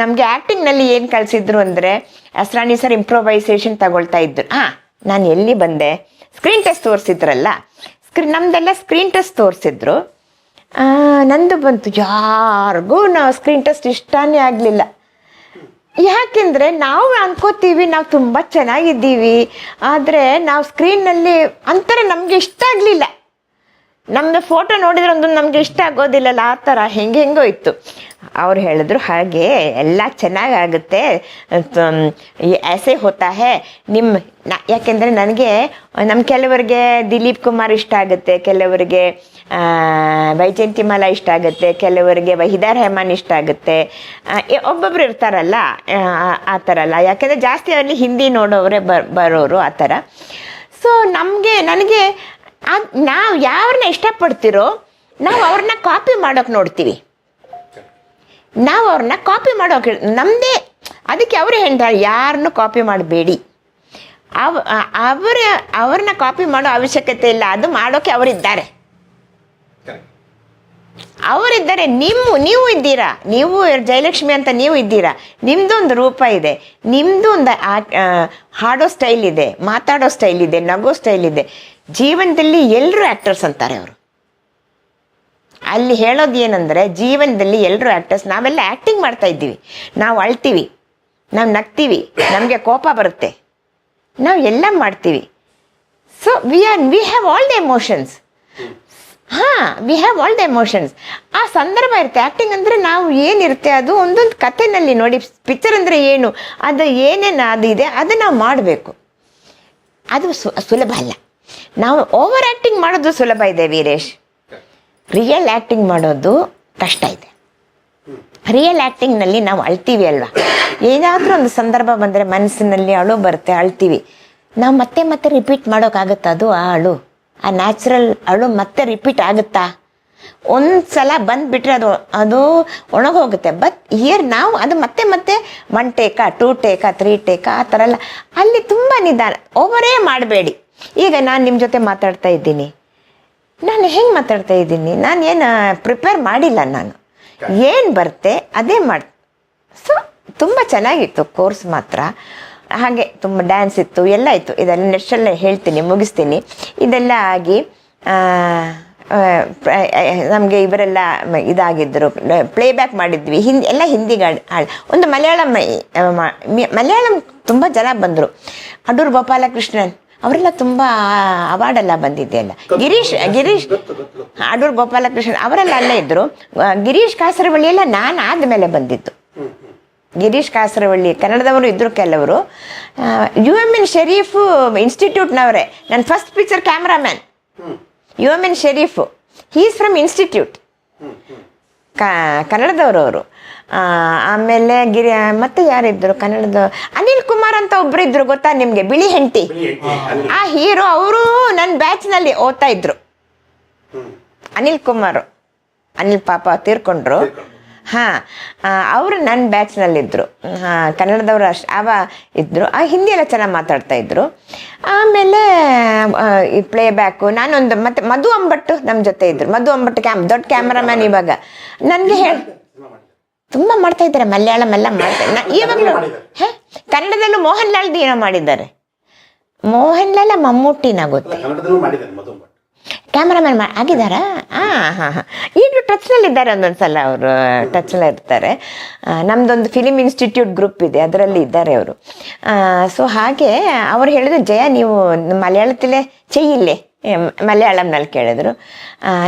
ನಮಗೆ ಆ್ಯಕ್ಟಿಂಗ್ನಲ್ಲಿ ಏನು ಕಲಿಸಿದ್ರು ಅಂದರೆ, ಅಸ್ರಾಣಿ ಸರ್ ಇಂಪ್ರೊವೈಸೇಷನ್ ತಗೊಳ್ತಾ ಇದ್ರು. ಹಾಂ ನಾನು ಎಲ್ಲಿ ಬಂದೆ? ಸ್ಕ್ರೀನ್ ಟೆಸ್ಟ್ ತೋರಿಸಿದ್ರಲ್ಲ? ಸ್ಕ್ರೀನ್ ನಮ್ದೆಲ್ಲ ಸ್ಕ್ರೀನ್ ಟೆಸ್ಟ್ ತೋರಿಸಿದ್ರು. ನಂದು ಬಂತು. ಯಾರಿಗೂ ನಾವು ಸ್ಕ್ರೀನ್ ಟೆಸ್ಟ್ ಇಷ್ಟನೇ ಆಗಲಿಲ್ಲ. ಯಾಕೆಂದ್ರೆ ನಾವು ಅನ್ಕೋತೀವಿ, ನಾವು ತುಂಬ ಚೆನ್ನಾಗಿದ್ದೀವಿ. ಆದರೆ ನಾವು ಸ್ಕ್ರೀನ್ನಲ್ಲಿ ಅಂತರ ನಮಗೆ ಇಷ್ಟ ಆಗಲಿಲ್ಲ. ನಮ್ಮದು ಫೋಟೋ ನೋಡಿದ್ರೆ ಒಂದು ನಮ್ಗೆ ಇಷ್ಟ ಆಗೋದಿಲ್ಲಲ್ಲ ಆ ಥರ ಹೆಂಗೆ ಹೆಂಗೋ ಇತ್ತು. ಅವ್ರು ಹೇಳಿದ್ರು ಹಾಗೆ ಎಲ್ಲ ಚೆನ್ನಾಗಾಗುತ್ತೆ. ಆಸೆ ಹೋತಾ ಹೇ ನಿಮ್ಮ ನ ಯಾಕೆಂದರೆ ನನಗೆ ನಮ್ಮ ಕೆಲವರಿಗೆ ದಿಲೀಪ್ ಕುಮಾರ್ ಇಷ್ಟ ಆಗುತ್ತೆ ಕೆಲವರಿಗೆ ಆ, ವೈಜಯಂತಿಮಾಲಾ ಇಷ್ಟ ಆಗುತ್ತೆ ಕೆಲವರಿಗೆ ವಹಿದಾರ್ ರೆಹಮಾನ್ ಇಷ್ಟ ಆಗುತ್ತೆ. ಒಬ್ಬೊಬ್ರು ಇರ್ತಾರಲ್ಲ ಆ- ಥರ ಅಲ್ಲ. ಯಾಕೆಂದರೆ ಜಾಸ್ತಿ ಅಲ್ಲಿ ಹಿಂದಿ ನೋಡೋರೆ ಬರ್ ಬರೋರು ಆ ಥರ. ಸೊ ನಮಗೆ ನನಗೆ ನಾವು ಯಾರನ್ನ ಇಷ್ಟಪಡ್ತಿರೋ ನಾವು ಅವ್ರನ್ನ ಕಾಪಿ ಮಾಡೋಕೆ ನೋಡ್ತೀವಿ. ನಾವು ಅವ್ರನ್ನ ಕಾಪಿ ಮಾಡೋಕೆ ನಮ್ಮದೇ ಅದಕ್ಕೆ ಅವರು ಹೇಳ್ತಾರೆ ಯಾರನ್ನು ಕಾಪಿ ಮಾಡಬೇಡಿ. ಅವ ಅವರ ಅವ್ರನ್ನ ಕಾಪಿ ಮಾಡೋ ಅವಶ್ಯಕತೆ ಇಲ್ಲ ಅದು ಮಾಡೋಕೆ ಅವರಿದ್ದಾರೆ. ಅವರಿದ್ದಾರೆ ನಿಮ್ಮ ನೀವು ಇದ್ದೀರಾ ನೀವು ಜಯಲಕ್ಷ್ಮಿ ಅಂತ ನೀವು ಇದ್ದೀರಾ ನಿಮ್ದು ಒಂದು ರೂಪ ಇದೆ ನಿಮ್ದು ಒಂದು ಹಾಡೋ ಸ್ಟೈಲ್ ಇದೆ ಮಾತಾಡೋ ಸ್ಟೈಲ್ ಇದೆ ನಗೋ ಸ್ಟೈಲ್ ಇದೆ. ಜೀವನದಲ್ಲಿ ಎಲ್ಲರೂ ಆ್ಯಕ್ಟರ್ಸ್ ಅಂತಾರೆ ಅವರು. ಅಲ್ಲಿ ಹೇಳೋದು ಏನಂದರೆ ಜೀವನದಲ್ಲಿ ಎಲ್ಲರೂ ಆ್ಯಕ್ಟರ್ಸ್ ನಾವೆಲ್ಲ ಆ್ಯಕ್ಟಿಂಗ್ ಮಾಡ್ತಾ ಇದ್ದೀವಿ. ನಾವು ಅಳ್ತೀವಿ, ನಾವು ನಗ್ತೀವಿ, ನಮಗೆ ಕೋಪ ಬರುತ್ತೆ. ನಾವು ಎಲ್ಲ ಮಾಡ್ತೀವಿ. So we are we have all the emotions ಹಾಂ we have all the emotions ಆ ಸಂದರ್ಭ ಇರುತ್ತೆ. ಆ್ಯಕ್ಟಿಂಗ್ ಅಂದರೆ ನಾವು ಏನಿರುತ್ತೆ, ಅದು ಒಂದೊಂದು ಕಥೆನಲ್ಲಿ ನೋಡಿ ಪಿಕ್ಚರ್ ಅಂದರೆ ಏನು, ಅದು ಏನೇನು, ಅದು ಇದೆ ಅದು ನಾವು ಮಾಡಬೇಕು. ಅದು ಸುಲಭ ಅಲ್ಲ. ನಾವು ಓವರ್ ಆ್ಯಕ್ಟಿಂಗ್ ಮಾಡೋದು ಸುಲಭ ಇದೆ ವೀರೇಶ್. ರಿಯಲ್ ಆ್ಯಕ್ಟಿಂಗ್ ಮಾಡೋದು ಕಷ್ಟ ಇದೆ. ರಿಯಲ್ ಆ್ಯಕ್ಟಿಂಗ್ನಲ್ಲಿ ನಾವು ಅಳ್ತೀವಿ ಅಲ್ವಾ? ಏನಾದರೂ ಒಂದು ಸಂದರ್ಭ ಬಂದರೆ ಮನಸ್ಸಿನಲ್ಲಿ ಅಳು ಬರುತ್ತೆ, ಅಳ್ತೀವಿ. ನಾವು ಮತ್ತೆ ಮತ್ತೆ ರಿಪೀಟ್ ಮಾಡೋಕ್ಕಾಗುತ್ತಾ ಅದು? ಆ ಅಳು. ಆ ನ್ಯಾಚುರಲ್ ಅಳು ಮತ್ತೆ ರಿಪೀಟ್ ಆಗುತ್ತಾ? ಒಂದು ಸಲ ಬಂದುಬಿಟ್ರೆ ಅದು ಅದು ಒಣಗೋಗುತ್ತೆ. ಬಟ್ ಇಯರ್ ನಾವು ಅದು ಮತ್ತೆ ಮತ್ತೆ ಒನ್ ಟೇಕಾ ಟೂ ಟೇಕಾ ತ್ರೀ ಟೇಕಾ ಆ ಥರ ಎಲ್ಲ ಅಲ್ಲಿ ತುಂಬ ನಿಧಾನ. ಓವರೇ ಮಾಡಬೇಡಿ. ಈಗ ನಾನು ನಿಮ್ಮ ಜೊತೆ ಮಾತಾಡ್ತಾ ಇದ್ದೀನಿ. ನಾನು ಹೆಂಗೆ ಮಾತಾಡ್ತಾ ಇದ್ದೀನಿ? ನಾನು ಏನು ಪ್ರಿಪೇರ್ ಮಾಡಿಲ್ಲ ನಾನು. ಏನು ಬರುತ್ತೆ ಅದೇ ಮಾಡಿ, ಸೊ, ತುಂಬ ಚೆನ್ನಾಗಿತ್ತು ಕೋರ್ಸ್ ಮಾತ್ರ. ಹಾಗೆ ತುಂಬ ಡ್ಯಾನ್ಸ್ ಇತ್ತು, ಎಲ್ಲ ಇತ್ತು. ಇದೆಲ್ಲ ನೆಕ್ಸ್ಟಲ್ಲ ಹೇಳ್ತೀನಿ, ಮುಗಿಸ್ತೀನಿ. ಇದೆಲ್ಲ ಆಗಿ ನಮಗೆ ಇವರೆಲ್ಲ ಇದಾಗಿದ್ದರು ಪ್ಲೇಬ್ಯಾಕ್ ಮಾಡಿದ್ವಿ. ಹಿಂದಿ ಎಲ್ಲ ಹಿಂದಿ ಹಾಡು ಒಂದು ಮಲಯಾಳಂ ಮಲಯಾಳಂ ತುಂಬ ಜನ ಬಂದರು. ಅಡೂರು ಗೋಪಾಲಕೃಷ್ಣನ್. ಅವರೆಲ್ಲ ತುಂಬ ಅವಾರ್ಡ್ ಎಲ್ಲ ಬಂದಿದೆಯಲ್ಲ ಗಿರೀಶ್ ಗಿರೀಶ್ ಆಡೂರು ಗೋಪಾಲಕೃಷ್ಣ ಅವರೆಲ್ಲ ಅಲ್ಲೇ ಇದ್ದರು ಗಿರೀಶ್ ಕಾಸರವಳ್ಳಿ ಎಲ್ಲ ನಾನು ಆದಮೇಲೆ ಬಂದಿದ್ದು. ಗಿರೀಶ್ ಕಾಸರವಳ್ಳಿ ಕನ್ನಡದವರು ಇದ್ದರು ಕೆಲವರು. ಯು ಎಂ ಎನ್ ಶರೀಫು ಇನ್ಸ್ಟಿಟ್ಯೂಟ್ನವರೇ ನನ್ನ first picture cameraman U M N Sharif he's from institute ಕನ್ನಡದವರು ಅವರು ಆಮೇಲೆ ಗಿರಿ ಮತ್ತೆ ಯಾರಿದ್ದರು ಕನ್ನಡದ ಅನಿಲ್ ಅಂತ ಒಬ್ರು ಇದ್ರು ಗೊತ್ತಾ? ನಿಮ್ಗೆ? ಬಿಳಿ ಹೆಂಡತಿ. ಆ ಹೀರೋ ಅವರು ನನ್ನ ಬ್ಯಾಚ್ನಲ್ಲಿ ಓದ್ತಾ ಇದ್ರು. ಅನಿಲ್ ಕುಮಾರ್ ಅನಿಲ್ ಪಾಪ ತೀರ್ಕೊಂಡ್ರು. ಹಾ ಅವರು ನನ್ನ ಬ್ಯಾಚ್ನಲ್ಲಿದ್ದರು ಹಾಂ ಕನ್ನಡದವರು ಅಷ್ಟು ಅವ ಇದ್ದರು ಆ ಹಿಂದಿ ಎಲ್ಲ ಚೆನ್ನಾಗಿ ಮಾತಾಡ್ತಾ ಇದ್ರು. ಆಮೇಲೆ ಈ ಪ್ಲೇ ಬ್ಯಾಕು ನಾನೊಂದು ಮತ್ತೆ ಮಧು ಅಂಬಟ್ಟು ನಮ್ಮ ಜೊತೆ ಇದ್ರು. ಮಧು ಅಂಬಟ್ಟು ಕ್ಯಾಮ್ ದೊಡ್ಡ ಕ್ಯಾಮ್ರಾಮ್ಯಾನ್ ಇವಾಗ. ನನಗೆ ಹೇಳಿ ತುಂಬ ಮಾಡ್ತಾ ಇದ್ದಾರೆ ಮಲಯಾಳಂ ಎಲ್ಲ ಮಾಡ್ತಾರೆ ನಾ- ಇವಾಗಲೂ ಹೇ? ಕನ್ನಡದಲ್ಲೂ ಮೋಹನ್ ಲಾಲ್ ಏನೋ ಮಾಡಿದ್ದಾರೆ ಮೋಹನ್ ಲಾಲ್ ಮಮ್ಮೂಟಿನ ಗೊತ್ತೆ ಕ್ಯಾಮ್ರಾಮನ್ ಆಗಿದ್ದಾರಾ? ಹಾಂ ಹಾಂ ಹಾಂ. ಈಗಲೂ ಟಚ್ನಲ್ಲಿ ಇದ್ದಾರೆ ಒಂದೊಂದ್ಸಲ ಅವರು ಟಚ್ನಲ್ಲಿ ಇರ್ತಾರೆ ನಮ್ದೊಂದು ಫಿಲಿಮ್ ಇನ್ಸ್ಟಿಟ್ಯೂಟ್ ಗ್ರೂಪ್ ಇದೆ ಅದರಲ್ಲಿ ಇದ್ದಾರೆ ಅವರು. ಸೊ ಹಾಗೆ ಅವ್ರು ಹೇಳಿದ್ರು ಜಯ ನೀವು ಮಲಯಾಳದಲ್ಲೇ ಚೆಯ್ಯಿಲ್ಲೇ ಮಲಯಾಳಂನಲ್ಲಿ ಕೇಳಿದ್ರು.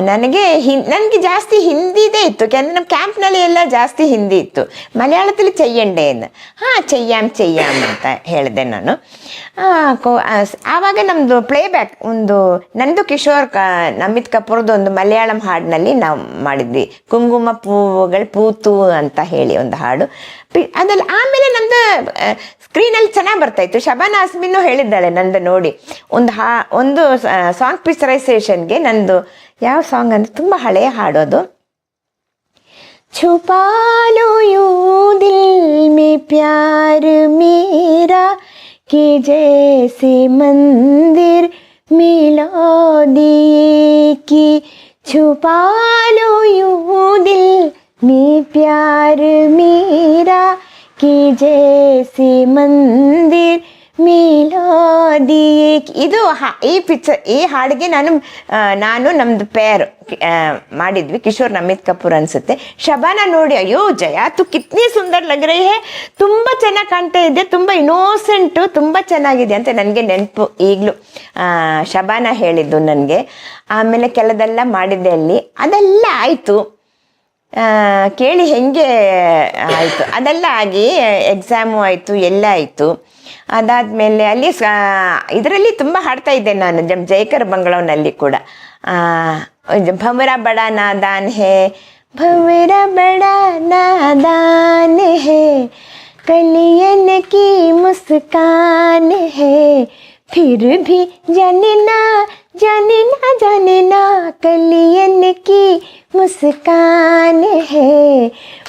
ನನಗೆ ಹಿ ನನಗೆ ಜಾಸ್ತಿ ಹಿಂದಿದೇ ಇತ್ತು. ಯಾಕೆಂದರೆ ನಮ್ಮ ಕ್ಯಾಂಪ್ನಲ್ಲಿ ಎಲ್ಲ ಜಾಸ್ತಿ ಹಿಂದಿ ಇತ್ತು. ಮಲಯಾಳದಲ್ಲಿ ಚೆಯ್ಯಂಡೆ ಎಂದು ಹಾಂ, ಚೆಯ್ಯಾಮ್ ಚೆಯ್ಯಾಮ್ ಅಂತ ಹೇಳಿದೆ ನಾನು. ಆವಾಗ ನಮ್ಮದು ಪ್ಲೇಬ್ಯಾಕ್ ಒಂದು, ನಂದು ಕಿಶೋರ್ ನಮಿತ್ ಕಪೂರ್ದು ಒಂದು ಮಲಯಾಳಂ ಹಾಡಿನಲ್ಲಿ ನಾವು ಮಾಡಿದ್ವಿ. ಕುಂಕುಮ ಪೂವುಗಳು ಪೂತು ಅಂತ ಹೇಳಿ ಒಂದು ಹಾಡು. ಅದಲ್ಲಿ ಆಮೇಲೆ ನಮ್ದು ಸ್ಕ್ರೀನಲ್ಲಿ ಚೆನ್ನಾಗಿ ಬರ್ತಾಯಿತ್ತು ಶಬಾನ ಆಸ್ಮಿನ್ನು ಹೇಳಿದ್ದಾಳೆ ನಂದು ನೋಡಿ. ಒಂದು ಹಾ, ಒಂದು ಸಾಂಗ್ ಪಿಕ್ಚರೈಸೇಷನ್ಗೆ ನಂದು ಯಾವ ಸಾಂಗ್ ಅಂದರೆ ತುಂಬ ಹಳೆಯ ಹಾಡು ಅದು छुपा लो यूं दिल में प्यार मेरा कि जैसे मंदिर मिला दिए कि छुपा लो यूं दिल मैं प्यार मेरा की जैसे मंदिर ಮೇಲೋದಿಯೇ ಇದು ಈ ಪಿಕ್ಚರ್ ಈ ಹಾಡಿಗೆ ನಾನು ನಾನು ನಮ್ದು ಪೇರ್ ಮಾಡಿದ್ವಿ. ಕಿಶೋರ್ ನಮಿತ್ ಕಪೂರ್ ಅನ್ಸುತ್ತೆ. ಶಬಾನ ನೋಡಿ, ಅಯ್ಯೋ, ಜಯ. ತು ಕಿತ್ನಿ ಸುಂದರ್ ಲಗ್ ಹೇ ತುಂಬ ಚೆನ್ನಾಗಿ ಕಾಣ್ತಾ ಇದೆ. ತುಂಬ ಇನೋಸೆಂಟು ತುಂಬ ಚೆನ್ನಾಗಿದೆ ಅಂತ ನನಗೆ ನೆನಪು ಈಗಲೂ. ಶಬಾನ ಹೇಳಿದ್ದು ನನಗೆ. ಆಮೇಲೆ ಕೆಲದೆಲ್ಲ ಮಾಡಿದ್ದೆ ಅಲ್ಲಿ. ಅದೆಲ್ಲ ಆಯಿತು. ಕೇಳಿ ಹೆಂಗೆ ಆಯಿತು. ಅದೆಲ್ಲ ಆಗಿ ಎಕ್ಸಾಮು ಆಯಿತು, ಎಲ್ಲ ಆಯಿತು. ಅದಾದಮೇಲೆ ಅಲ್ಲಿ ಇದರಲ್ಲಿ ತುಂಬ ಹಾಡ್ತಾ ಇದ್ದೆ ನಾನು, ಜಮ್ ಜೈಕರ್ ಬಂಗಳವನಲ್ಲಿ ಕೂಡ. ಭಮರ ಬಡ ನಾದಾನ್ ಹೇ, ಭಮರ ಬಡ ನಾದಾನ್ ಹೇ, ಕಲಿಯನ್ ಕಿ ಮುಸ್ಕಾನ್ ಹೇ, ಫಿರ್ ಭಿ ಜನ जाने ना जाने ना कलियन की मुस्कान है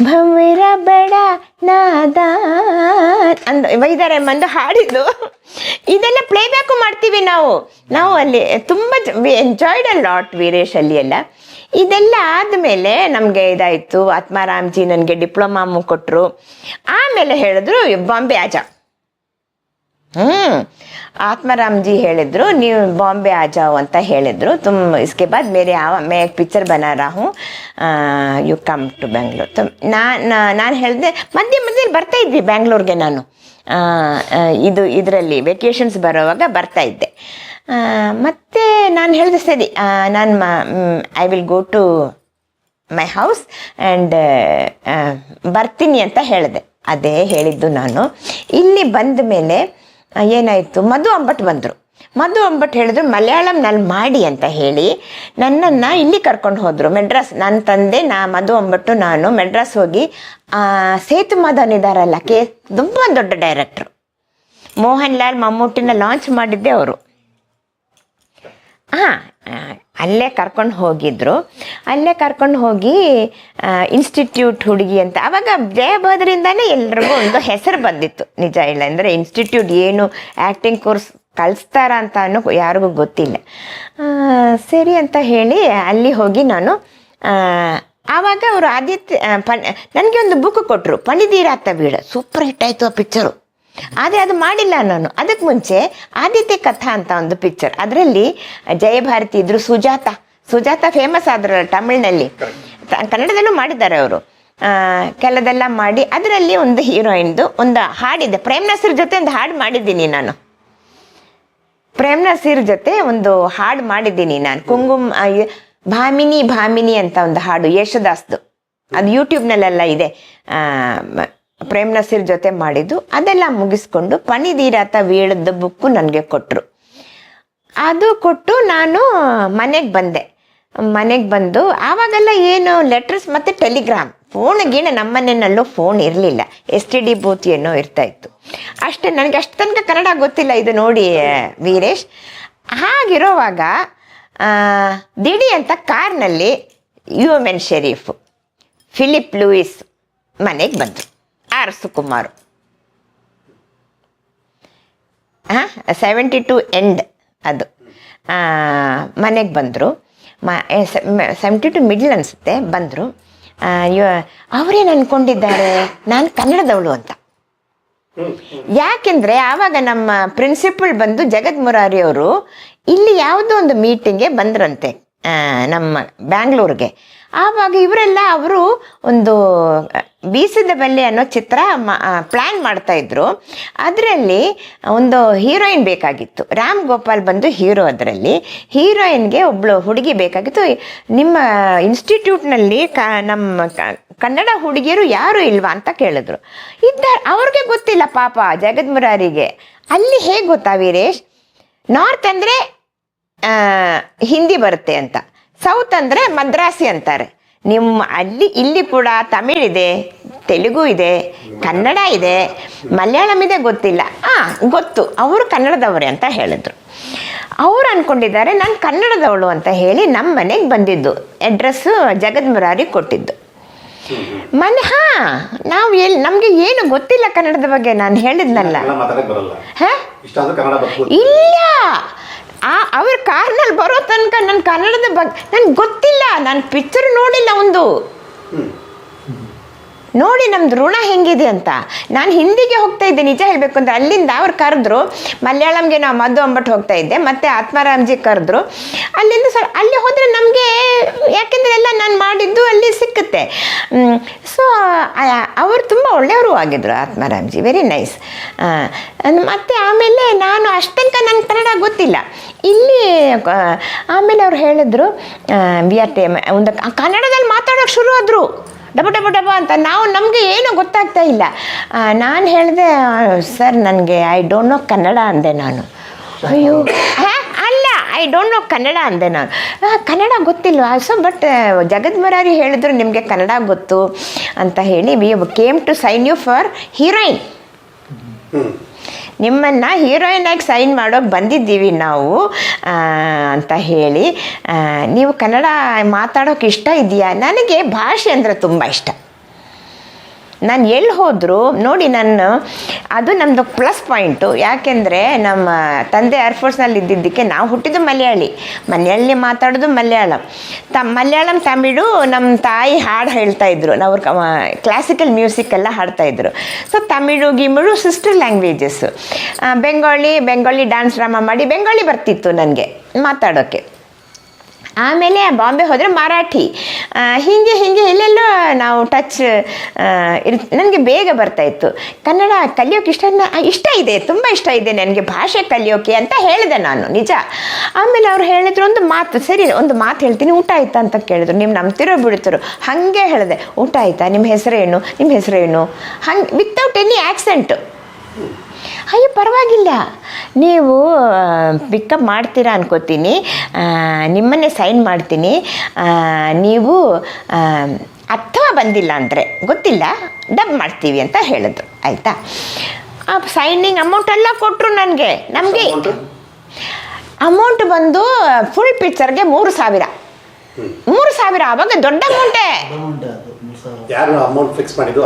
भंवरा बड़ा ನಾದಾನ್ ಅಂದ ವೈದಾರೆ ಮಂದು ಹಾಡಿದ್ದು ಇದೆಲ್ಲ ಪ್ಲೇಬ್ಯಾಕು ಮಾಡ್ತೀವಿ ನಾವು ನಾವು ಅಲ್ಲಿ ತುಂಬ ಎಂಜಾಯ್ಡ್ ಅ ಲಾಟ್ ವೀರೇಶ್ ಅಲ್ಲಿ ಎಲ್ಲ ಇದೆಲ್ಲ ಆದಮೇಲೆ ನಮಗೆ ಇದಾಯಿತು ಆತ್ಮಾರಾಮ್ಜಿ ನನಗೆ ಡಿಪ್ಲೊಮಾ ಕೊಟ್ಟರು ಆಮೇಲೆ ಹೇಳಿದ್ರು ಬಾಂಬೆ ಆಜಾ ಹ್ಞೂ ಆತ್ಮರಾಮ್ಜಿ ಹೇಳಿದರು, ನೀವು ಬಾಂಬೆ ಆ ಅಂತ ಹೇಳಿದ್ರು. ತುಂಬ ಇಸ್ಕೆ ಬಾದ್ ಬೇರೆ ಯಾವ, ಮೇ ಪಿಕ್ಚರ್ ಬನ ರಾಹು ಯು ಕಮ್ ಟು ಬ್ಯಾಂಗ್ಳೂರ್ ತುಮ್ ನಾನು ನಾನು ಹೇಳಿದೆ, ಮಧ್ಯೆ ಮಧ್ಯೆ ಬರ್ತಾ ಇದ್ವಿ ಬ್ಯಾಂಗ್ಳೂರ್ಗೆ ನಾನು. ಇದು, ಇದರಲ್ಲಿ ವೆಕೇಷನ್ಸ್ ಬರೋವಾಗ ಬರ್ತಾ ಇದ್ದೆ. ಮತ್ತು ನಾನು ಹೇಳಿದೆ ಸರಿ ನಾನು I will go to my house and ಬರ್ತೀನಿ ಅಂತ ಹೇಳಿದೆ. ಅದೇ ಹೇಳಿದ್ದು ನಾನು. ಇಲ್ಲಿ ಬಂದ ಮೇಲೆ ಏನಾಯಿತು? ಮಧು ಅಂಬಟ್ ಬಂದರು. ಮಧು ಅಂಬಟ್ ಹೇಳಿದ್ರು ಮಲಯಾಳಂನಲ್ಲಿ ಮಾಡಿ ಅಂತ ಹೇಳಿ, ನನ್ನನ್ನು ಇಲ್ಲಿ ಕರ್ಕೊಂಡು ಹೋದರು. ಮೆಡ್ರಾಸ್ ನನ್ನ ತಂದೆ, ನಾ, ಮಧು ಅಂಬಟ್ಟು, ನಾನು ಮೆಡ್ರಾಸ್ ಹೋಗಿ ಸೇತು ಮಧನ್ ಇದ್ದಾರಲ್ಲ ಕೆ, ತುಂಬ ದೊಡ್ಡ ಡೈರೆಕ್ಟ್ರು. ಮೋಹನ್ ಲಾಲ್ ಮಮ್ಮೂಟಿನ ಲಾಂಚ್ ಮಾಡಿದ್ದೆ ಅವರು. ಹಾಂ ಅಲ್ಲೇ ಕರ್ಕೊಂಡು ಹೋಗಿದ್ರು. ಅಲ್ಲೇ ಕರ್ಕೊಂಡು ಹೋಗಿ ಇನ್ಸ್ಟಿಟ್ಯೂಟ್ ಹುಡುಗಿ ಅಂತ, ಅವಾಗ ಜಯಭದ್ರಿಂದನೇ ಎಲ್ರಿಗೂ ಒಂದು ಹೆಸರು ಬಂದಿತ್ತು, ನಿಜ ಇಲ್ಲ ಅಂದರೆ ಇನ್ಸ್ಟಿಟ್ಯೂಟ್ ಏನು ಆ್ಯಕ್ಟಿಂಗ್ ಕೋರ್ಸ್ ಕಲಿಸ್ತಾರ ಅಂತ ಅನ್ನೋ ಯಾರಿಗೂ ಗೊತ್ತಿಲ್ಲ. ಸರಿ ಅಂತ ಹೇಳಿ ಅಲ್ಲಿ ಹೋಗಿ ನಾನು ಆವಾಗ ಅವರು ಆದಿತ್ಯ ಪ ನನಗೆ ಒಂದು ಬುಕ್ ಕೊಟ್ಟರು ಪಣಿದೀರಾತ ಬೀಡ ಸೂಪರ್ ಹಿಟ್ ಆಯಿತು ಆ ಪಿಕ್ಚರು ಆದರೆ ಅದು ಮಾಡಿಲ್ಲ ನಾನು ಅದಕ್ಕೆ ಮುಂಚೆ ಆದಿತ್ಯ ಕಥಾ ಅಂತ ಒಂದು ಪಿಕ್ಚರ್ ಅದರಲ್ಲಿ ಜಯಭಾರತಿ ಇದ್ರು ಸುಜಾತ. ಸುಜಾತ ಫೇಮಸ್ ಆದ್ರಲ್ಲ ತಮಿಳ್ನಲ್ಲಿ. ಕನ್ನಡದಲ್ಲೂ ಮಾಡಿದ್ದಾರೆ ಅವರು. ಕೆಲದೆಲ್ಲ ಮಾಡಿ ಅದರಲ್ಲಿ ಒಂದು ಹೀರೋಯಿನ್ದು ಒಂದು ಹಾಡಿದೆ. ಪ್ರೇಮ್ ನಸೀರ್ ಜೊತೆ ಒಂದು ಹಾಡು ಮಾಡಿದ್ದೀನಿ ನಾನು. ಪ್ರೇಮ್ ನಸೀರ್ ಜೊತೆ ಒಂದು ಹಾಡು ಮಾಡಿದ್ದೀನಿ ನಾನು. ಕುಂಗುಮ್ ಭಾಮಿನಿ ಭಾಮಿನಿ ಅಂತ ಒಂದು ಹಾಡು, ಯಶದಾಸ್ದು. ಅದು ಯೂಟ್ಯೂಬ್ನಲ್ಲೆಲ್ಲ ಇದೆ. ಪ್ರೇಮ್ ನಸೀರ್ ಜೊತೆ ಮಾಡಿದ್ದು, ಅದೆಲ್ಲ ಮುಗಿಸ್ಕೊಂಡು ಪಣಿದೀರಾತ ವೀಳದ ಬುಕ್ಕು ನನಗೆ ಕೊಟ್ಟರು ಅದು ಕೊಟ್ಟು ನಾನು ಮನೆಗೆ ಬಂದೆ. ಮನೆಗೆ ಬಂದು ಆವಾಗೆಲ್ಲ ಏನು ಲೆಟರ್ಸ್ ಮತ್ತು ಟೆಲಿಗ್ರಾಮ್. ಫೋನ್ ಗೀಣ ನಮ್ಮನೆಯಲ್ಲೂ ಫೋನ್ ಇರಲಿಲ್ಲ. ಎಸ್ ಟಿ ಡಿ ಬೂತ್ ಏನೋ ಇರ್ತಾ ಇತ್ತು. ಅಷ್ಟೇ, ನನಗೆ ಅಷ್ಟು ತನಕ ಕನ್ನಡ ಗೊತ್ತಿಲ್ಲ ಇದು ನೋಡಿ, ವೀರೇಶ್. ಹಾಗಿರೋವಾಗ ದಿಢಿ ಅಂತ ಕಾರ್ನಲ್ಲಿ U N Sharif, Philip Louis ಮನೆಗೆ ಬಂದರು. ಸುಕುಮಾರ್. ಹಾಂ ಸೆವೆಂಟಿ ಟು ಎಂಡ್ ಅದು. ಮನೆಗೆ ಬಂದರು. ಮ ಸೆವೆಂಟಿ ಟು ಮಿಡ್ಲ್ ಅನಿಸುತ್ತೆ, ಬಂದರು. ಅವರೇನು ಅಂದ್ಕೊಂಡಿದ್ದಾರೆ ನಾನು ಕನ್ನಡದವಳು ಅಂತ. ಯಾಕೆಂದ್ರೆ ಆವಾಗ ನಮ್ಮ ಪ್ರಿನ್ಸಿಪಲ್ ಬಂದು ಜಗತ್ ಮುರಾರಿ ಅವರು ಇಲ್ಲಿ ಯಾವುದೋ ಒಂದು ಮೀಟಿಂಗ್ಗೆ ಬಂದ್ರಂತೆ ನಮ್ಮ ಬ್ಯಾಂಗ್ಳೂರಿಗೆ. ಆವಾಗ ಇವರೆಲ್ಲ ಅವರು ಒಂದು ಬೀಸದ ಬಲ್ಲೆ ಅನ್ನೋ ಚಿತ್ರ ಪ್ಲ್ಯಾನ್ ಮಾಡ್ತಾ ಇದ್ರು. ಅದರಲ್ಲಿ ಒಂದು ಹೀರೋಯಿನ್ ಬೇಕಾಗಿತ್ತು. ರಾಮ್ ಗೋಪಾಲ್ ಬಂದು ಹೀರೋ ಅದರಲ್ಲಿ. ಹೀರೋಯಿನ್ಗೆ ಒಬ್ಳು ಹುಡುಗಿ ಬೇಕಾಗಿತ್ತು. ನಿಮ್ಮ ಇನ್ಸ್ಟಿಟ್ಯೂಟ್ನಲ್ಲಿ ಕ ನಮ್ಮ ಕನ್ನಡ ಹುಡುಗಿಯರು ಯಾರು ಇಲ್ವಾ ಅಂತ ಕೇಳಿದ್ರು. ಇದ್ದ, ಅವ್ರಿಗೆ ಗೊತ್ತಿಲ್ಲ ಪಾಪ ಜಗದ್ ಮುರಾರಿಗೆ. ಅಲ್ಲಿ ಹೇಗೆ ಗೊತ್ತಾ ವೀರೇಶ್? ನಾರ್ತ್ ಅಂದರೆ ಹಿಂದಿ ಬರುತ್ತೆ ಅಂತ. ಸೌತ್ ಅಂದರೆ ಮದ್ರಾಸಿ ಅಂತಾರೆ. ನಿಮ್ಮ ಅಲ್ಲಿ ಇಲ್ಲಿ ಕೂಡ ತಮಿಳಿದೆ ಇದೆ ತೆಲುಗು ಇದೆ ಕನ್ನಡ ಇದೆ ಮಲಯಾಳಂ ಇದೆ ಗೊತ್ತಿಲ್ಲ. ಹಾಂ ಗೊತ್ತು. ಅವರು ಕನ್ನಡದವರೇ ಅಂತ ಹೇಳಿದ್ರು. ಅವ್ರು ಅನ್ಕೊಂಡಿದ್ದಾರೆ ನಾನು ಕನ್ನಡದವಳು ಅಂತ ಹೇಳಿ ನಮ್ಮ ಮನೆಗೆ ಬಂದಿದ್ದು. ಅಡ್ರೆಸ್ಸು ಜಗದ್ ಮುರಾರಿ ಕೊಟ್ಟಿದ್ದು. ಮನೆ ಹಾ ನಾವು ಎಲ್ಲಿ ನಮಗೆ ಏನು ಗೊತ್ತಿಲ್ಲ ಕನ್ನಡದ ಬಗ್ಗೆ ನಾನು ಹೇಳಿದ್ನಲ್ಲ. ಇಲ್ಲ. ಆ ಅವ್ರ ಕಾರ್ನಲ್ಲಿ ಬರೋ ತನಕ ನನ್ನ ಕನ್ನಡದ ಬಗ್ಗೆ ನನ್ಗೆ ಗೊತ್ತಿಲ್ಲ ನಾನು ಪಿಕ್ಚರ್ ನೋಡಿಲ್ಲ ಒಂದು. ನೋಡಿ ನಮ್ದು ಋಣ ಹೆಂಗಿದೆ ಅಂತ. ನಾನು ಹಿಂದಿಗೆ ಹೋಗ್ತಾ ಇದ್ದೆ, ನಿಜ ಹೇಳಬೇಕು ಅಂದರೆ ಅಲ್ಲಿಂದ ಅವ್ರು ಕರೆದ್ರು, ಮಲಯಾಳಂಗೆ ನಾವು ಮದ್ದು ಅಂಬಟ್ಟು ಹೋಗ್ತಾ ಇದ್ದೆ, ಮತ್ತೆ ಆತ್ಮಾರಾಮ್ಜಿ ಕರೆದ್ರು. ಅಲ್ಲಿಂದ ಸ್ವಲ್ಪ ಅಲ್ಲಿ ಹೋದರೆ ನಮಗೆ ಯಾಕೆಂದರೆ ಎಲ್ಲ ನಾನು ಮಾಡಿದ್ದು ಅಲ್ಲಿ ಸಿಕ್ಕುತ್ತೆ. ಸೊ ಅವರು ತುಂಬ ಒಳ್ಳೆಯವರು ಆಗಿದ್ರು ಆತ್ಮಾರಾಮ್ಜಿ ವೆರಿ ನೈಸ್ ಮತ್ತು ಆಮೇಲೆ ನಾನು ಅಷ್ಟಂತ ನನಗೆ ಕನ್ನಡ ಗೊತ್ತಿಲ್ಲ. ಇಲ್ಲಿ ಆಮೇಲೆ ಅವ್ರು ಹೇಳಿದ್ರು ವಿ ಆರ್ ಟಿ ಒಂದು ಕನ್ನಡದಲ್ಲಿ ಮಾತಾಡೋಕೆ ಶುರು ಆದರು. ಡಬ ಡಬ ಡಬ ಅಂತ ನಾವು ನಮಗೆ ಏನೂ ಗೊತ್ತಾಗ್ತಾ ಇಲ್ಲ. ನಾನು ಹೇಳಿದೆ ಸರ್ ನನಗೆ ಐ ಡೋಂಟ್ ನೋ ಕನ್ನಡ ಅಂದೆ ನಾನು. ಅಯ್ಯೋ? ಅಲ್ಲ ಐ ಡೋಂಟ್ ನೋ ಕನ್ನಡ ಅಂದೆ ನಾನು. ಕನ್ನಡ ಗೊತ್ತಿಲ್ವಾ? ಸೊ ಬಟ್ ಜಗದ್ ಮರಾರಿ ಹೇಳಿದ್ರು ನಿಮಗೆ ಕನ್ನಡ ಗೊತ್ತು ಅಂತ ಹೇಳಿ we came to sign you for heroine ನಿಮ್ಮನ್ನು ಹೀರೋಯಿನ್ ಆಗಿ ಸೈನ್ ಮಾಡೋಕೆ ಬಂದಿದ್ದೀವಿ ನಾವು ಅಂತ ಹೇಳಿ. ನೀವು ಕನ್ನಡ ಮಾತಾಡೋಕೆ ಇಷ್ಟ ಇದೆಯಾ ನನಗೆ ಭಾಷೆ ಅಂದರೆ ತುಂಬ ಇಷ್ಟ. ನಾನು ಎಲ್ಲಿ ಹೋದರೂ, ನೋಡಿ ನಾನು, ಅದು ನಮ್ಮದು ಪ್ಲಸ್ ಪಾಯಿಂಟು ಯಾಕೆಂದರೆ ನಮ್ಮ ತಂದೆ ಏರ್ಫೋರ್ಸ್ನಲ್ಲಿ ಇದ್ದಿದ್ದಕ್ಕೆ ನಾವು ಹುಟ್ಟಿದ್ದು ಮಲಯಾಳಿ. ಮನೆಯಲ್ಲಿ ಮಾತಾಡೋದು ಮಲಯಾಳಂ. ತ, ಮಲಯಾಳಂ ತಮಿಳು ನಮ್ಮ ತಾಯಿ ಹಾಡು ಹೇಳ್ತಾ ಇದ್ರು. ನಾವು ಕ್ಲಾಸಿಕಲ್ ಮ್ಯೂಸಿಕ್ ಎಲ್ಲ ಹಾಡ್ತಾ ಇದ್ರು. So Tamil, ಗಿಮಿಳು sister languages Bengali Bengali dance drama ಮಾಡಿ ಬೆಂಗಾಳಿ ಬರ್ತಿತ್ತು ನನಗೆ ಮಾತಾಡೋಕ್ಕೆ ಆಮೇಲೆ ಬಾಂಬೆ ಹೋದರೆ ಮರಾಠಿ. ಹೀಗೆ ಹೀಗೆ ಎಲ್ಲೆಲ್ಲೋ ನಾವು ಟಚ್ ಇರ್, ನನಗೆ ಬೇಗ ಬರ್ತಾಯಿತ್ತು ಕನ್ನಡ ಕಲಿಯೋಕೆ ಇಷ್ಟ ಇಷ್ಟ ಇದೆ, ತುಂಬ ಇಷ್ಟ ಇದೆ ನನಗೆ ಭಾಷೆ ಕಲಿಯೋಕೆ ಅಂತ ಹೇಳಿದೆ ನಾನು, ನಿಜ. ಆಮೇಲೆ ಅವ್ರು ಹೇಳಿದ್ರು ಒಂದು ಮಾತು, ಸರಿ, ಒಂದು ಮಾತು ಹೇಳ್ತೀನಿ, ಊಟ ಆಯ್ತಾ ಅಂತ ಕೇಳಿದ್ರು. ನೀವು ನಂಬ್ತಿರೋ ಬಿಡ್ತಿರೋ. ಹಾಗೆ ಹೇಳಿದೆ, ಊಟ ಆಯ್ತಾ? ನಿಮ್ಮ ಹೆಸರೇನು? ನಿಮ್ಮ ಹೆಸರೇನು? ಹಂಗೆ ವಿತೌಟ್ ಎನಿ ಆ್ಯಕ್ಸೆಂಟು ಅಯ್ಯೋ ಪರವಾಗಿಲ್ಲ. ನೀವು ಪಿಕಪ್ ಮಾಡ್ತೀರಾ ಅನ್ಕೋತೀನಿ. ನಿಮ್ಮನ್ನೇ ಸೈನ್ ಮಾಡ್ತೀನಿ. ನೀವು ಅರ್ಥ ಅಥವಾ ಬಂದಿಲ್ಲ ಅಂದರೆ ಗೊತ್ತಿಲ್ಲ ಡಬ್ ಮಾಡ್ತೀವಿ ಅಂತ ಹೇಳಿದ್ರು ಆಯಿತಾ? ಆ ಸೈನಿಂಗ್ ಅಮೌಂಟ್ ಎಲ್ಲ ಕೊಟ್ಟರು ನನಗೆ. ನಮಗೆ ಅಮೌಂಟ್ ಬಂದು ಫುಲ್ ಪಿಕ್ಚರ್ಗೆ ಮೂರು ಸಾವಿರ. ಮೂರು ಸಾವಿರ ಆವಾಗ ದೊಡ್ಡ ಅಮೌಂಟೇ ಯಾರು ಅಮೌಂಟ್ ಫಿಕ್ಸ್ ಮಾಡಿದ್ದು?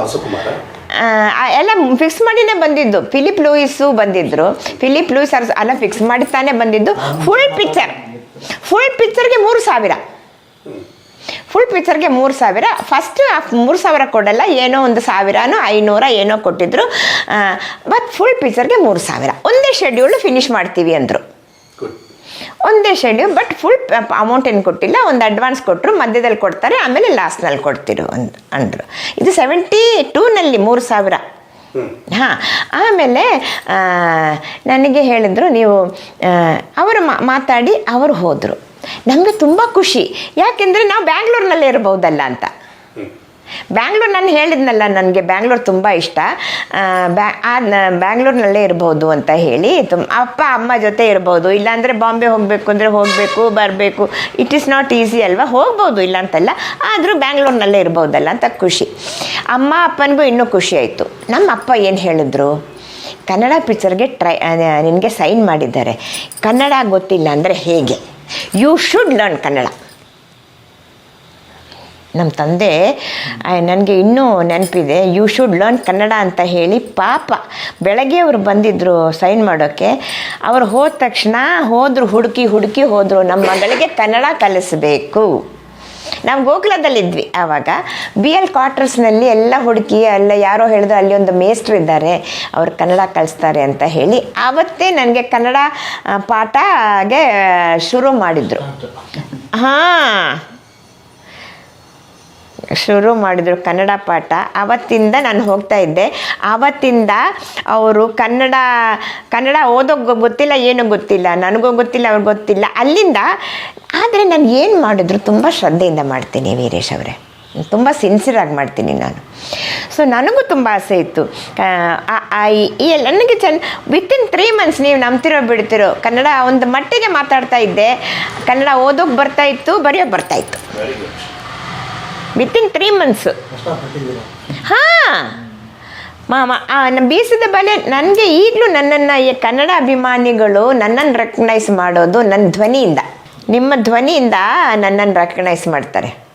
ಎಲ್ಲ ಫಿಕ್ಸ್ ಮಾಡಿನೇ ಬಂದಿದ್ದು. ಫಿಲಿಪ್ ಲೂಯಿಸು ಬಂದಿದ್ರು. ಫಿಲಿಪ್ ಲೂಯಿಸ್ ಅರ್ಸ್ ಎಲ್ಲ ಫಿಕ್ಸ್ ಮಾಡಿ ತಾನೇ ಬಂದಿದ್ದು ಫುಲ್ ಪಿಕ್ಚರ್ ಫುಲ್ ಪಿಕ್ಚರ್ಗೆ ಮೂರು ಸಾವಿರ. ಫುಲ್ ಪಿಕ್ಚರ್ಗೆ ಮೂರು ಸಾವಿರ. ಫಸ್ಟ್ ಮೂರು ಸಾವಿರ ಕೊಡಲ್ಲ. ಏನೋ ಒಂದು ಸಾವಿರನೋ, ಐನೂರ ಏನೋ ಕೊಟ್ಟಿದ್ರು. ಬಟ್ ಫುಲ್ ಪಿಕ್ಚರ್ಗೆ ಮೂರು ಸಾವಿರ. ಒಂದೇ ಶೆಡ್ಯೂಲ್ ಫಿನಿಶ್ ಮಾಡ್ತೀವಿ ಅಂದರು. ಒಂದೇ ಶೆಡ್ಯೂಲ್ ಬಟ್ ಫುಲ್ ಅಮೌಂಟ್ ಏನು ಕೊಟ್ಟಿಲ್ಲ ಒಂದು ಅಡ್ವಾನ್ಸ್ ಕೊಟ್ಟರು ಮಧ್ಯದಲ್ಲಿ ಕೊಡ್ತಾರೆ ಆಮೇಲೆ ಲಾಸ್ಟ್ನಲ್ಲಿ ಕೊಡ್ತಿರು ಅಂದ್ ಅಂದರು. ಇದು ಸೆವೆಂಟಿ ಟೂನಲ್ಲಿ ಮೂರು ಸಾವಿರ. ಹಾಂ ಆಮೇಲೆ ನನಗೆ ಹೇಳಿದರು ನೀವು ಅವರು ಮಾ- ಮಾತಾಡಿ ಅವರು ಹೋದರು. ನಮಗೆ ತುಂಬ ಖುಷಿ. ಯಾಕೆಂದರೆ ನಾವು ಬ್ಯಾಂಗ್ಳೂರ್ನಲ್ಲೇ ಇರ್ಬೋದಲ್ಲ ಅಂತ. ಬ್ಯಾಂಗ್ಳೂರ್ ನಾನು ಹೇಳಿದ್ನಲ್ಲ, ನನಗೆ ಬ್ಯಾಂಗ್ಳೂರು ತುಂಬ ಇಷ್ಟ. ಬ್ಯಾ ಬ್ಯಾಂಗ್ಳೂರ್ನಲ್ಲೇ ಇರ್ಬೋದು ಅಂತ ಹೇಳಿ ತುಂಬ ಅಪ್ಪ, ಅಮ್ಮ ಜೊತೆ ಇರ್ಬೋದು. ಇಲ್ಲಾಂದರೆ ಬಾಂಬೆ ಹೋಗಬೇಕು ಅಂದರೆ ಹೋಗಬೇಕು, ಬರಬೇಕು. ಇಟ್ ಈಸ್ ನಾಟ್ ಈಸಿ ಅಲ್ವಾ? ಹೋಗ್ಬೋದು ಇಲ್ಲ ಅಂತಲ್ಲ ಆದರೂ ಬ್ಯಾಂಗ್ಳೂರಿನಲ್ಲೇ ಇರ್ಬೋದಲ್ಲ ಅಂತ ಖುಷಿ. ಅಮ್ಮ, ಅಪ್ಪನಿಗೂ ಇನ್ನೂ ಖುಷಿ ಆಯಿತು. ನಮ್ಮ ಅಪ್ಪ ಏನು ಹೇಳಿದ್ರು? ಕನ್ನಡ ಪಿಕ್ಚರ್ಗೆ ಟ್ರೈ ನಿನಗೆ ಸೈನ್ ಮಾಡಿದ್ದಾರೆ. ಕನ್ನಡ ಗೊತ್ತಿಲ್ಲ ಅಂದರೆ ಹೇಗೆ? You should learn Kannada. ನಮ್ಮ ತಂದೆ ನನಗೆ ಇನ್ನೂ ನೆನಪಿದೆ ಯು ಶುಡ್ ಲರ್ನ್ ಕನ್ನಡ ಅಂತ ಹೇಳಿ ಪಾಪ ಬೆಳಗ್ಗೆ ಅವರು ಬಂದಿದ್ದರು ಸೈನ್ ಮಾಡೋಕ್ಕೆ ಅವರು ಹೋದ ತಕ್ಷಣ ಹೋದರು ಹುಡುಕಿ ಹುಡುಕಿ ಹೋದರು ನಮ್ಮ ಮಗಳಿಗೆ ಕನ್ನಡ ಕಲಿಸಬೇಕು. ನಾವು ಗೋಕುಲದಲ್ಲಿದ್ವಿ ಆವಾಗ. ಬಿ ಎಲ್ ಕ್ವಾರ್ಟರ್ಸ್ನಲ್ಲಿ ಎಲ್ಲ ಹುಡುಕಿ ಅಲ್ಲ ಯಾರೋ ಹೇಳಿದ್ರು ಅಲ್ಲಿ ಒಂದು ಮೇಸ್ಟ್ರು ಇದ್ದಾರೆ ಅವ್ರು ಕನ್ನಡ ಕಲಿಸ್ತಾರೆ ಅಂತ ಹೇಳಿ ಆವತ್ತೇ ನನಗೆ ಕನ್ನಡ ಪಾಠಗೆ ಶುರು ಮಾಡಿದರು. ಹಾಂ. ಶುರು ಮಾಡಿದರು ಕನ್ನಡ ಪಾಠ. ಆವತ್ತಿಂದ ನಾನು ಹೋಗ್ತಾ ಇದ್ದೆ. ಆವತ್ತಿಂದ ಅವರು ಕನ್ನಡ ಕನ್ನಡ ಓದೋಕೆ ಗೊತ್ತಿಲ್ಲ, ಏನೂ ಗೊತ್ತಿಲ್ಲ, ನನಗೂ ಗೊತ್ತಿಲ್ಲ, ಅವ್ರಿಗೆ ಗೊತ್ತಿಲ್ಲ. ಅಲ್ಲಿಂದ, ಆದರೆ ನಾನು ಏನು ಮಾಡಿದ್ರು ತುಂಬ ಶ್ರದ್ಧೆಯಿಂದ ಮಾಡ್ತೀನಿ ವೀರೇಶ್ ಅವರೇ. ತುಂಬ ಸಿನ್ಸಿಯರಾಗಿ ಮಾಡ್ತೀನಿ ನಾನು. ಸೊ ನನಗೂ ತುಂಬ ಆಸೆ ಇತ್ತು. ಈ- ಎಲ್ಲ, ನನಗೆ ಚೆನ್ನ ವಿತಿನ್ ತ್ರೀ ಮಂತ್ಸ್ ನೀವು ನಂಬ್ತಿರೋ ಬಿಡ್ತಿರೋ, ಕನ್ನಡ ಒಂದು ಮಟ್ಟಿಗೆ ಮಾತಾಡ್ತಾ ಇದ್ದೆ. ಕನ್ನಡ ಓದೋಕೆ ಬರ್ತಾ ಇತ್ತು ಬರೆಯೋಕೆ ಬರ್ತಾ ಇತ್ತು. ವಿತಿನ್ ತ್ರೀ ಮಂತ್ಸು ಹಾಂ. ಮಾಮ ಬೀಸದ ಬಲೆ ನನಗೆ ಈಗಲೂ ನನ್ನನ್ನು ಕನ್ನಡ ಅಭಿಮಾನಿಗಳು ನನ್ನನ್ನು ರೆಕಗ್ನೈಸ್ ಮಾಡೋದು ನನ್ನ ಧ್ವನಿಯಿಂದ. ನಿಮ್ಮ ಧ್ವನಿಯಿಂದ ನನ್ನನ್ನು ರೆಕಗ್ನೈಸ್ ಮಾಡ್ತಾರೆ.